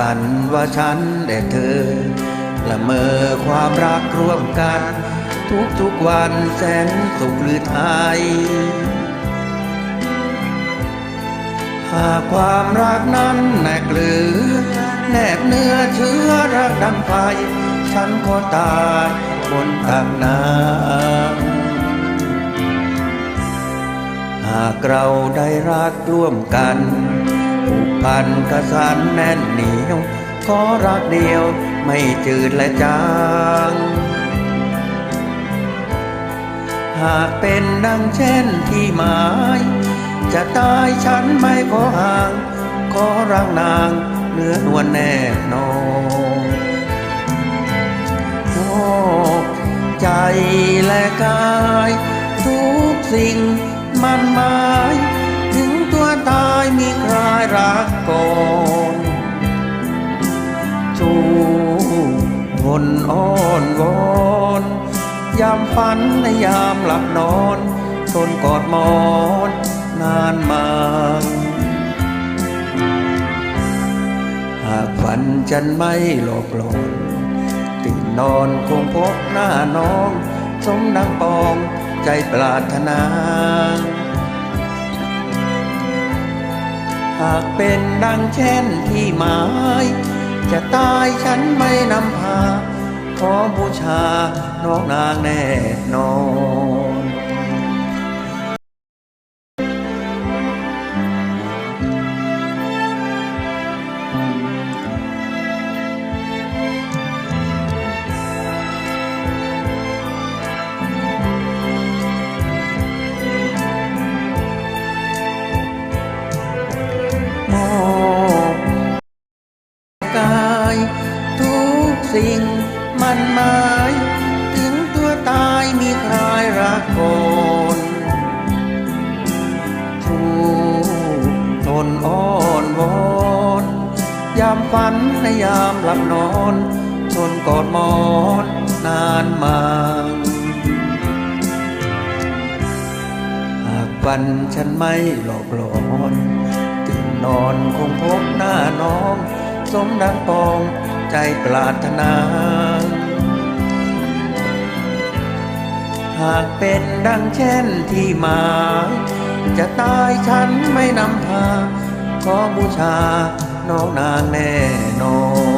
ฝันว่าฉันได้เธอ ละเมอความรักร่วมกัน ทุกทุกวันแสนสุขหรือไทย หากความรักนั้นแนกเลือแนบเนื้อเชื้อรักดังไฟ ฉันก็ตายบนทางน้ำหากเราได้รักร่วมกัน พันกระสันแน่นเหนียวขอรักเดียวไม่จืดและจางหากเป็นดังเช่นที่หมาย จะตายฉันไม่ขอห่าง ขอรักนางเนื้อนวลแน่นอนโอ้ใจและกาย ทุกสิ่ง ทนอ้อนวอนยามฝันในยามหลับนอนทนกอดมอนนานมาหากฝันฉันไม่หลอกหลอน ตื่นนอนคงพบหน้าน้องสมดังปองใจปรารถนา หากเป็นดังเช่นที่หมาย จะตายฉันไม่นำพา ขอบูชา น้องนางแน่นอน มันหมาย ถึงตัวตายมีใครรักก่อนทูทนอ้อนวอนยามฝันในยามหลับนอนทนกอดมอนนานมาหากวันฉันไม่หลอกหลอนตื่นนอนคงพบหน้าน้อง สมดังปองใจปรารถนาากเป็นดังเช่นที่หมายจะตายฉันไม่นำพา ขอบูชาน้องนางแน่นอน